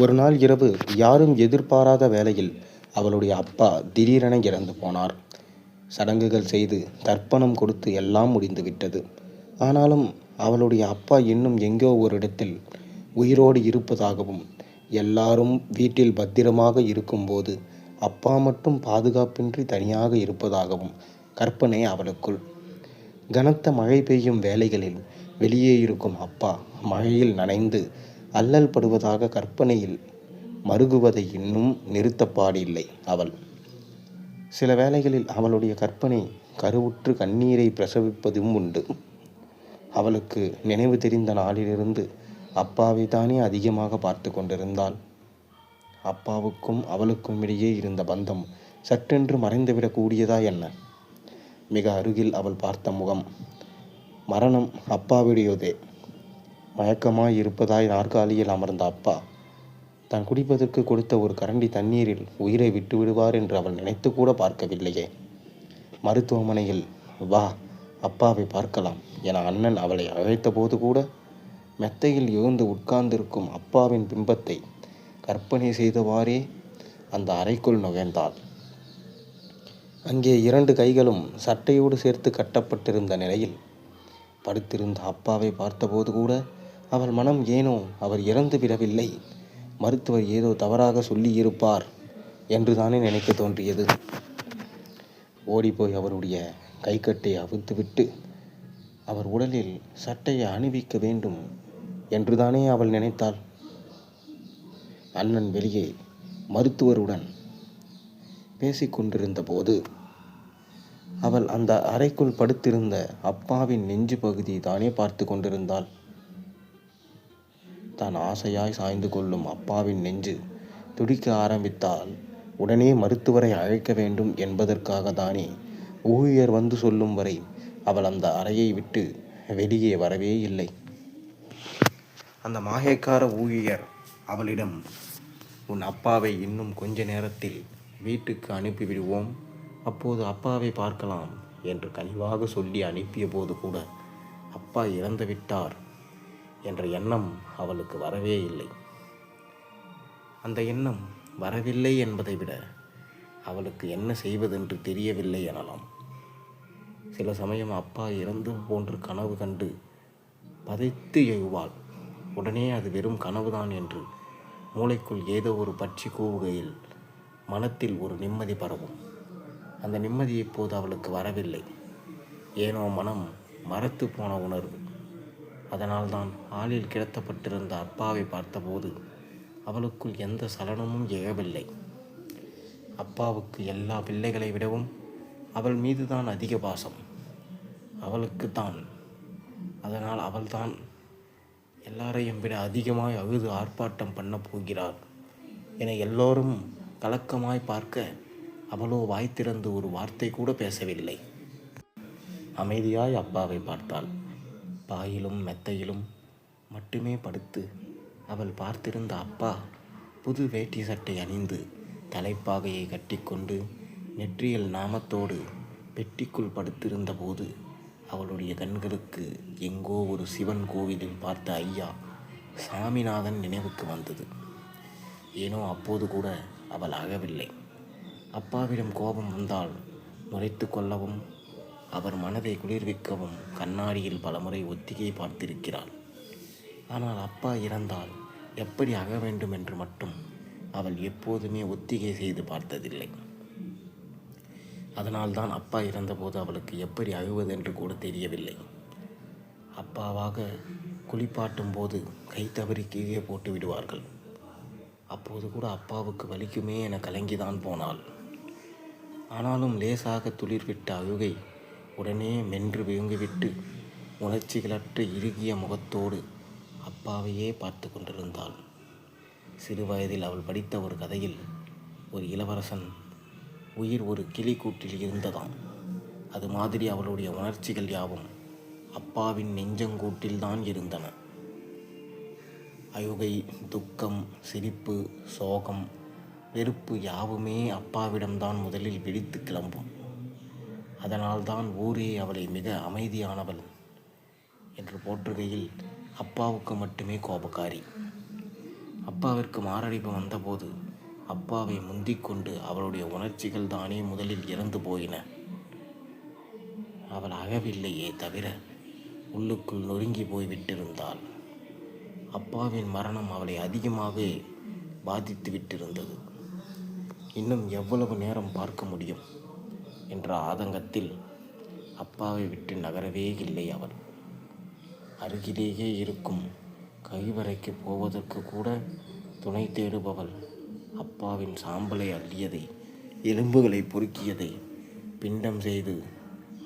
ஒரு நாள் இரவு யாரும் எதிர்பாராத வேளையில் அவளுடைய அப்பா திடீரென இறந்து போனார். சடங்குகள் செய்து தர்ப்பணம் கொடுத்து எல்லாம் முடிந்துவிட்டது ஆனாலும் அவளுடைய அப்பா இன்னும் எங்கோ ஒரு இடத்தில் உயிரோடு இருப்பதாகவும் எல்லாரும் வீட்டில் பத்திரமாக இருக்கும்போது அப்பா மட்டும் பாதுகாப்பின்றி தனியாக இருப்பதாகவும் கற்பனை அவளுக்குள். கனத்த மழை பெய்யும் வேலைகளில் வெளியே இருக்கும் அப்பா மழையில் நனைந்து அல்லல் படுவதாக கற்பனையில் மருகுவதை இன்னும் நிறுத்தப்பாடில்லை அவள். சில வேளைகளில் அவளுடைய கற்பனை கருவுற்று கண்ணீரை பிரசவிப்பதும் உண்டு. அவளுக்கு நினைவு தெரிந்த நாளிலிருந்து அப்பாவை தானே அதிகமாக பார்த்து கொண்டிருந்தாள். அப்பாவுக்கும் அவளுக்கும் இடையே இருந்த பந்தம் சட்டென்று மறைந்துவிடக்கூடியதா என்ன? மிக அருகில் அவள் பார்த்த முகம் மரணம் அப்பாவுடையதே. மயக்கமாய் இருப்பதாய் நாற்காலியில் அமர்ந்த அப்பா தான் குடிப்பதற்கு கொடுத்த ஒரு கரண்டி தண்ணீரில் உயிரை விட்டு விடுவார் என்று அவள் நினைத்து கூட பார்க்கவில்லையே. மருத்துவமனையில் வா அப்பாவை பார்க்கலாம் என அண்ணன் அவளை அழைத்தபோது கூட மெத்தையில் எழுந்து உட்கார்ந்திருக்கும் அப்பாவின் பிம்பத்தை கற்பனை செய்தவாறே அந்த அறைக்குள் நுழைந்தாள். அங்கே இரண்டு கைகளும் சட்டையோடு சேர்த்து கட்டப்பட்டிருந்த நிலையில் படுத்திருந்த அப்பாவை பார்த்தபோது கூட அவள் மனம் ஏனோ அவர் இறந்து விடவில்லை. மருத்துவர் ஏதோ தவறாக சொல்லியிருப்பார் என்று தானே நினைக்க தோன்றியது. ஓடிப்போய் அவருடைய கைக்கட்டை அவிழ்த்துவிட்டு அவர் உடலில் சட்டையை அணிவிக்க வேண்டும் என்றுதானே அவள் நினைத்தாள். அண்ணன் வெளியே மருத்துவருடன் பேசிக்கொண்டிருந்த போது அவள் அந்த அறைக்குள் படுத்திருந்த அப்பாவின் நெஞ்சு பகுதி தானே பார்த்து கொண்டிருந்தாள். தான் ஆசையாய் சாய்ந்து கொள்ளும் அப்பாவின் நெஞ்சு துடிக்க ஆரம்பித்தால் உடனே மருத்துவரை அழைக்க வேண்டும் என்பதற்காக தானே ஊழியர் வந்து சொல்லும் வரை அவள் அந்த அறையை விட்டு வெளியே வரவே இல்லை. அந்த மாயக்கார ஊழியர் அவளிடம் உன் அப்பாவை இன்னும் கொஞ்ச நேரத்தில் வீட்டுக்கு அனுப்பிவிடுவோம். அப்போது அப்பாவை பார்க்கலாம் என்று கனிவாக சொல்லி அனுப்பிய போது கூட அப்பா இறந்துவிட்டார். என்ற எண்ணம் அவளுக்கு வரவே இல்லை. அந்த எண்ணம் வரவில்லை என்பதை விட அவளுக்கு என்ன செய்வதென்று தெரியவில்லை எனலாம். சில சமயம் அப்பா இறந்து போன்று கனவு கண்டு பதைத்து எழுவாள் உடனே அது வெறும் கனவுதான் என்று மூளைக்குள் ஏதோ ஒரு பட்சி கூவுகையில் மனத்தில் ஒரு நிம்மதி பரவும். அந்த நிம்மதி இப்போது அவளுக்கு வரவில்லை. ஏனோ மனம் மரத்து போன உணர்வு. அதனால்தான் ஆளில் கிடத்தப்பட்டிருந்த அப்பாவை பார்த்தபோது அவளுக்குள் எந்த சலனமும் எழவில்லை. அப்பாவுக்கு எல்லா பிள்ளைகளை விடவும் அவள் மீதுதான் அதிக பாசம். அவளுக்கு தான் அதனால் அவள்தான் எல்லாரையும் விட அதிகமாய் அழுது ஆர்ப்பாட்டம் பண்ண போகிறாள் என எல்லோரும் கலக்கமாய் பார்க்க அவளோ வாய் திறந்து ஒரு வார்த்தை கூட பேசவில்லை. அமைதியாய் அப்பாவை பார்த்தாள். பாயிலும் மெத்தையிலும் மட்டுமே படுத்து அவள் பார்த்திருந்த அப்பா புது வேட்டி சட்டை அணிந்து தலைப்பாகையை கட்டிக்கொண்டு நெற்றியில் நாமத்தோடு பெட்டிக்குள் படுத்திருந்த போது அவளுடைய கண்களுக்கு எங்கோ ஒரு சிவன் கோவிலில் பார்த்த ஐயா சாமிநாதன் நினைவுக்கு வந்தது. ஏனோ அப்போது கூட அவள் அகவில்லை. அப்பாவிடம் கோபம் வந்தால் முறைத்து கொள்ளவும் அவர் மனதை குளிர்விக்கவும் கண்ணாடியில் பலமுறை ஒத்திகை பார்த்திருக்கிறாள். ஆனால் அப்பா இறந்தால் எப்படி அக வேண்டும் என்று மட்டும் அவள் எப்போதுமே ஒத்திகை செய்து பார்த்ததில்லை. அதனால்தான் அப்பா இறந்தபோது அவளுக்கு எப்படி அழுவது என்று கூட தெரியவில்லை. அப்பாவாக குளிப்பாட்டும் போது கை தவறி கீழே போட்டு விடுவார்கள். அப்போது கூட அப்பாவுக்கு வலிக்குமே என கலங்கிதான் போனாள். ஆனாலும் லேசாக துளிர்விட்ட அழுகை உடனே மென்று விழுங்கிவிட்டு உணர்ச்சிகளற்ற இறுகிய முகத்தோடு அப்பாவையே பார்த்து கொண்டிருந்தாள். சிறுவயதில் அவள் படித்த ஒரு கதையில் ஒரு இளவரசன் உயிர் ஒரு கிளி கூட்டில் இருந்ததாம். அது மாதிரி அவளுடைய உணர்ச்சிகள் யாவும் அப்பாவின் நெஞ்சங்கூட்டில்தான் இருந்தன. அழுகை துக்கம் சிரிப்பு சோகம் வெறுப்பு யாவுமே அப்பாவிடம்தான் முதலில் வெடித்து கிளம்பும். அதனால்தான் ஊரே அவளை மிக அமைதியானவள் என்று போற்றுகையில் அப்பாவுக்கு மட்டுமே கோபக்காரி. அப்பாவிற்கு மாரடைப்பு வந்தபோது அப்பாவை முந்திக்கொண்டு அவளுடைய உணர்ச்சிகள் தானே முதலில் இறந்து போயின. அவள் அகவில்லையே தவிர உள்ளுக்குள் நொறுங்கி போய் விட்டிருந்தாள். அப்பாவின் மரணம் அவளை அதிகமாகவே பாதித்து விட்டிருந்தது. இன்னும் எவ்வளவு நேரம் பார்க்க முடியும்? என்ற ஆதங்கத்தில் அப்பாவை விட்டு நகரவே இல்லை அவள் அருகிலேயே இருக்கும் கழிவறைக்கு போவதற்கு கூட துணை தேடுபவள் அப்பாவின் சாம்பலை அள்ளியதை எலும்புகளை பொறுக்கியதை பிண்டம் செய்து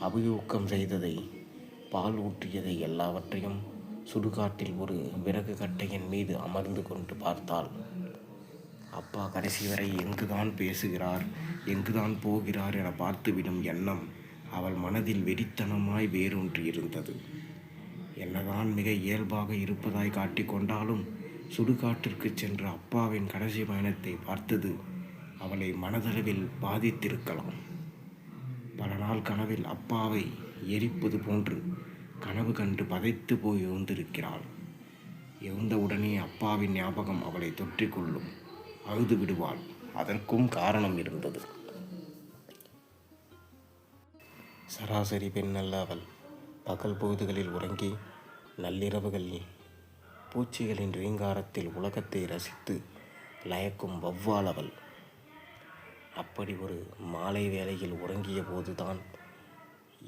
அபியூக்கம் செய்ததை பால் ஊற்றியதை எல்லாவற்றையும் சுடுகாட்டில் ஒரு விறகு கட்டையின் மீது அமர்ந்து கொண்டு பார்த்தாள். அப்பா கடைசி வரை எங்குதான் பேசுகிறார் எங்குதான் போகிறார் என பார்த்துவிடும் எண்ணம் அவள் மனதில் வெறித்தனமாய் வேரூன்றி இருந்தது. என்னதான் மிக இயல்பாக இருப்பதாய் காட்டிக்கொண்டாலும் சுடுகாட்டிற்கு சென்ற அப்பாவின் கடைசி பயணத்தை பார்த்தது அவளை மனதளவில் பாதித்திருக்கலாம். பல நாள் கனவில் அப்பாவை எரிப்பது போன்று கனவு கண்டு பதைத்து போய் எழுந்திருக்கிறாள். எழுந்தவுடனே அப்பாவின் ஞாபகம் அவளை தொற்றிக்கொள்ளும் அழுது விடுவாள். அதற்கும் காரணம் இருந்தது. சராசரி பெண் அல்ல அவள். பகல் பொழுதுகளில் உறங்கி நள்ளிரவுகளில் பூச்சிகளின் ரீங்காரத்தில் உலகத்தை ரசித்து லயக்கும் வௌவால் அவள். அப்படி ஒரு மாலை வேளையில் உறங்கிய போதுதான்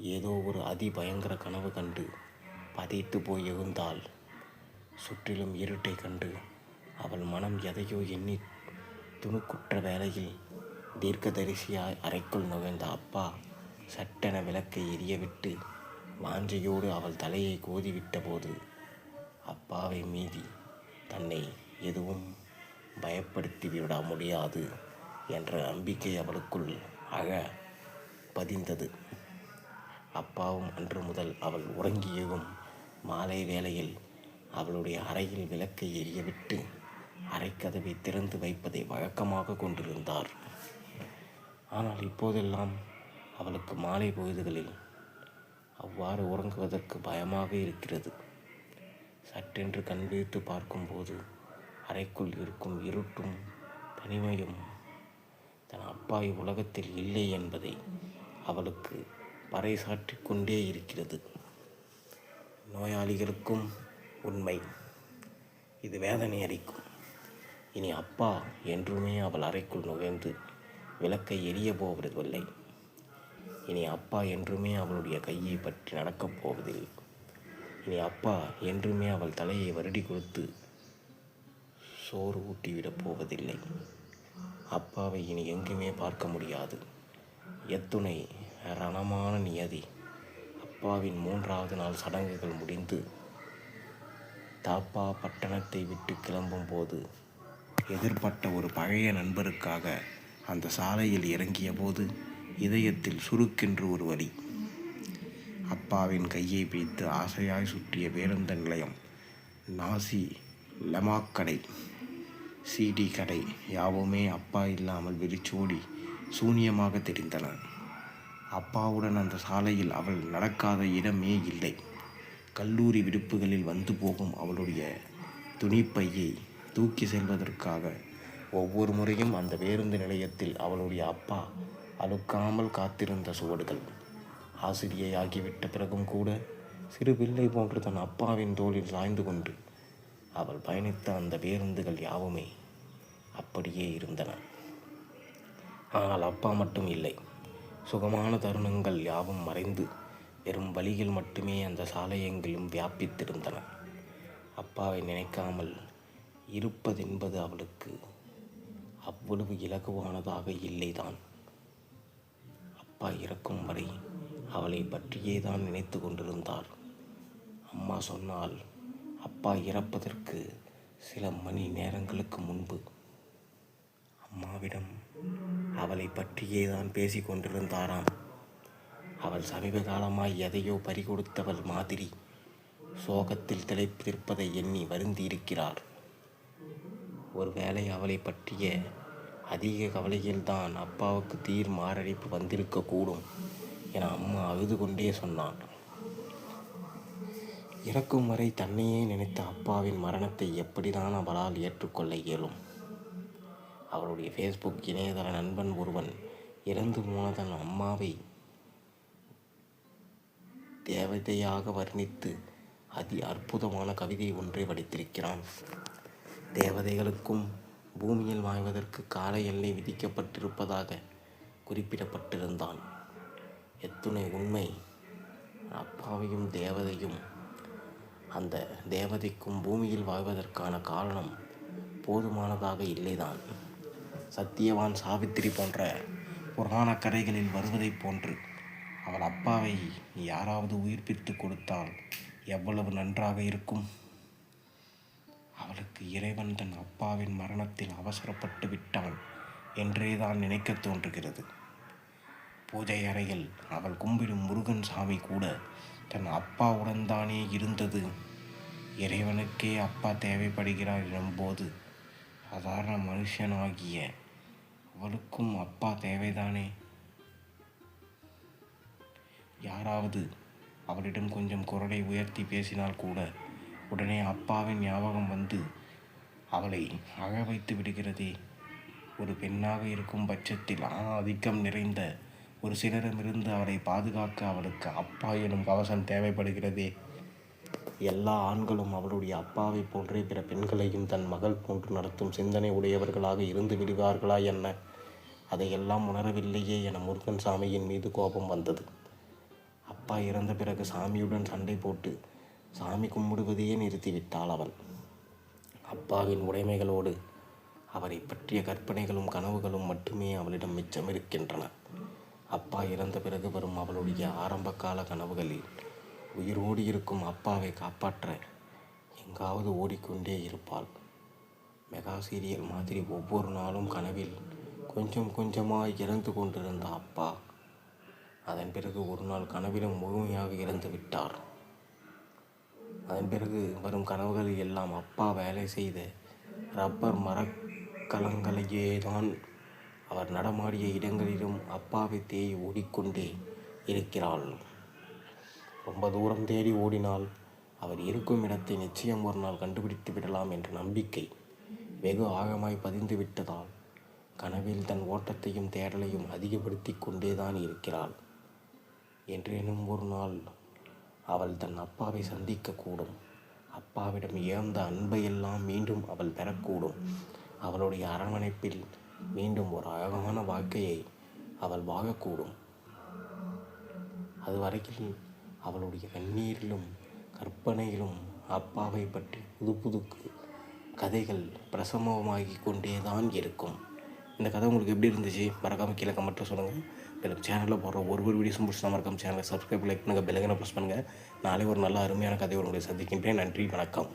ஏதோ ஒரு அதிபயங்கர கனவு கண்டு பதைத்து போய் எழுந்தாள். சுற்றிலும் இருட்டை கண்டு அவள் மனம் எதையோ எண்ணி துணுக்குற்ற வேளையில் தீர்க்கதரிசியாய் அறைக்குள் நுழைந்த அப்பா சட்டென விளக்கை எரியவிட்டு வாஞ்சையோடு அவள் தலையை கோதிவிட்டபோது அப்பாவை மீறி தன்னை எதுவும் பயப்படுத்தி விட முடியாது என்ற நம்பிக்கை அவளுக்குள் அழ பதிந்தது. அப்பாவும் அன்று முதல் அவள் உறங்கியதும் மாலை வேளையில் அவளுடைய அறையில் விளக்கை எரியவிட்டு அறைக்கதவை திறந்து வைப்பதை வழக்கமாக கொண்டிருந்தார். ஆனால் இப்போதெல்லாம் அவளுக்கு மாலை பொழுதுகளில் அவ்வாறு உறங்குவதற்கு பயமாக இருக்கிறது. சட்டென்று கண் விழித்து பார்க்கும்போது அறைக்குள் இருக்கும் இருட்டும் தனிமையும் தன் அப்பாய் உலகத்தில் இல்லை என்பதை அவளுக்கு பறைசாற்றி கொண்டே இருக்கிறது. நோயாளிகளுக்கும் உண்மை. இது வேதனை அளிக்கும் இனி அப்பா என்றுமே அவள் அறைக்குள் நுழைந்து விளக்கை எரிய போவதில்லை. இனி அப்பா என்றுமே அவளுடைய கையை பற்றி நடக்கப் போவதில்லை. இனி அப்பா என்றுமே அவள் தலையை வருடி கொடுத்து சோறு ஊட்டிவிடப் போவதில்லை. அப்பாவை இனி எங்குமே பார்க்க முடியாது. எத்துணை ரணமான நியதி. அப்பாவின் மூன்றாவது நாள் சடங்குகள் முடிந்து தாப்பா பட்டணத்தை விட்டு கிளம்பும் போது எதிர்பட்ட ஒரு பழைய நண்பருக்காக அந்த சாலையில் இறங்கிய போது இதயத்தில் சுருக்கென்று ஒரு வலி. அப்பாவின் கையை பிடித்து ஆசையாய் சுற்றிய பேருந்து நிலையம் நாசி லெமாக் கடை சிடி கடை யாவுமே அப்பா இல்லாமல் விரிச்சோடி சூனியமாக தெரிந்தன. அப்பாவுடன் அந்த சாலையில் அவள் நடக்காத இடமே இல்லை. கல்லூரி விடுப்புகளில் வந்து போகும் அவளுடைய துணிப்பையை தூக்கி செல்வதற்காக. ஒவ்வொரு முறையும் அந்த பேருந்து நிலையத்தில் அவளுடைய அப்பா அழுக்காமல் காத்திருந்த சுவடுகள். ஆசிரியை ஆகிவிட்ட பிறகும் கூட சிறு பிள்ளை போன்று தன் அப்பாவின் தோளில் சாய்ந்து கொண்டு அவள் பயணித்த அந்த பேருந்துகள் யாவுமே அப்படியே இருந்தன. ஆனால் அப்பா மட்டும் இல்லை. சுகமான தருணங்கள் யாவும் மறைந்து வெறும் வழிகள் மட்டுமே அந்த சாலையெங்கிலும் வியாபித்திருந்தன. அப்பாவை நினைக்காமல் இருப்பதென்பது அவளுக்கு அவ்வளவு இலகுவானதாக இல்லைதான். அப்பா இறக்கும் வரை அவளை பற்றியே தான் நினைத்து கொண்டிருந்தார். அம்மா சொன்னால் அப்பா இறப்பதற்கு சில மணி நேரங்களுக்கு முன்பு அம்மாவிடம் அவளை பற்றியே தான் பேசிக் கொண்டிருந்தாராம். அவள் சமீப காலமாய் எதையோ பறிகொடுத்தவள் மாதிரி சோகத்தில் திளைத்திருப்பதை எண்ணி வருந்தியிருக்கிறார். ஒருவேளை அவளை பற்றிய அதிக கவலையில்தான் அப்பாவுக்கு தீர் மாரடைப்பு வந்திருக்கக்கூடும் என அம்மா அழுது கொண்டே சொன்னான் இறக்கும் வரை தன்னையே நினைத்த அப்பாவின் மரணத்தை எப்படிதான் அவளால் ஏற்றுக்கொள்ள இயலும்? அவளுடைய ஃபேஸ்புக் இணையதள நண்பன் ஒருவன் இறந்து போனதன் அம்மாவை தேவதையாக வர்ணித்து அதி அற்புதமான கவிதை ஒன்றை படித்திருக்கிறான் தேவதைகளுக்கும் பூமியில் வாழ்வதற்கு கால எல்லை விதிக்கப்பட்டிருப்பதாக குறிப்பிடப்பட்டிருந்தான். எத்துணை உண்மை அப்பாவையும் தேவதையும் அந்த தேவதைக்கும் பூமியில் வாழ்வதற்கான காரணம் போதுமானதாக இல்லைதான். சத்தியவான் சாவித்திரி போன்ற புராண கதைகளில் வருவதைப் போன்று அவள் அப்பாவை யாராவது உயிர்ப்பித்து கொடுத்தால் எவ்வளவு நன்றாக இருக்கும்? அவளுக்கு இறைவன் தன் அப்பாவின் மரணத்தில் அவசரப்பட்டு விட்டான் என்றே தான் தோன்றுகிறது. பூஜை அறையில் அவள் கும்பிடும் முருகன் சாமி கூட தன் அப்பாவுடன் தானே இருந்தது. இறைவனுக்கே அப்பா தேவைப்படுகிறார் எனும்போது சாதாரண மனுஷனாகிய அவளுக்கும் அப்பா தேவைதானே? யாராவது அவளிடம் கொஞ்சம் குரலை உயர்த்தி பேசினால் கூட உடனே அப்பாவின் ஞாபகம் வந்து அவளை அழ வைத்து விடுகிறதே. ஒரு பெண்ணாக இருக்கும் பட்சத்தில் ஆதிக்கம் நிறைந்த ஒரு சிலரிடமிருந்து அவளை பாதுகாக்க அவளுக்கு அப்பா எனும் கவசம் தேவைப்படுகிறதே. எல்லா ஆண்களும் அவளுடைய அப்பாவை போன்றே பிற பெண்களையும் தன் மகள் போன்று நடத்தும் சிந்தனை உடையவர்களாக இருந்து விடுவார்களா என்ன? அதையெல்லாம் உணரவில்லையே என முருகன் சாமியின் மீது கோபம் வந்தது. அப்பா இறந்த பிறகு சாமியுடன் சண்டை போட்டு சாமி கும்பிடுவதையே நிறுத்திவிட்டாள் அவள். அப்பாவின் உடைமைகளோடு அவரை பற்றிய கற்பனைகளும் கனவுகளும் மட்டுமே அவளிடம் மிச்சம் இருக்கின்றன அப்பா இறந்த பிறகு வரும் அவளுடைய ஆரம்பகால கனவுகளில் உயிரோடு இருக்கும் அப்பாவை காப்பாற்ற எங்காவது ஓடிக்கொண்டே இருப்பாள். மெகா சீரியல் மாதிரி ஒவ்வொரு நாளும் கனவில் கொஞ்சம் கொஞ்சமாக இறந்து கொண்டிருந்த அப்பா அதன் பிறகு ஒரு நாள் கனவிலும் முழுமையாக இறந்து விட்டார். அதன் பிறகு வரும் கனவுகளில் எல்லாம் அப்பா வேலை செய்த ரப்பர் மரக்கலங்களையே தான் அவர் நடமாடிய இடங்களிலும் அப்பாவை தேடி ஓடிக்கொண்டே இருக்கிறாள். ரொம்ப தூரம் தேடி ஓடினால் அவர் இருக்கும் இடத்தை நிச்சயம் ஒரு நாள் கண்டுபிடித்து விடலாம் என்ற நம்பிக்கை வெகு ஆழமாய் பதிந்து விட்டதால் கனவில் தன் ஓட்டத்தையும் தேடலையும் அதிகப்படுத்தி கொண்டே தான் இருக்கிறாள். என்றேனும் ஒரு நாள் அவள் தன் அப்பாவை சந்திக்கக்கூடும். அப்பாவிடம் இழந்த அன்பையெல்லாம் மீண்டும் அவள் பெறக்கூடும். அவளுடைய அரவணைப்பில் மீண்டும் ஒரு அழகான வாழ்க்கையை அவள் வாழக்கூடும். அதுவரைக்கும் அவளுடைய கண்ணீரிலும் கற்பனையிலும் அப்பாவை பற்றி புது புது கதைகள் பிரசமமாகி கொண்டே தான் இருக்கும். இந்த கதை உங்களுக்கு எப்படி இருந்துச்சு? மறக்காமல் கீழே கமெண்ட்டில் சொல்லுங்கள் எனக்கு சேனலில் போடுற ஒரு ஒரு வீடியோஸும் பிடிச்சா இருக்கும் சேனலை சப்ஸ்கிரைப் லைக் பண்ணுங்கள் பெலகனை ப்ரெஸ் பண்ணுங்கள் நாளை ஒரு நல்ல அருமையான கதையை உங்களை சந்திக்கின்றேன். நன்றி வணக்கம்.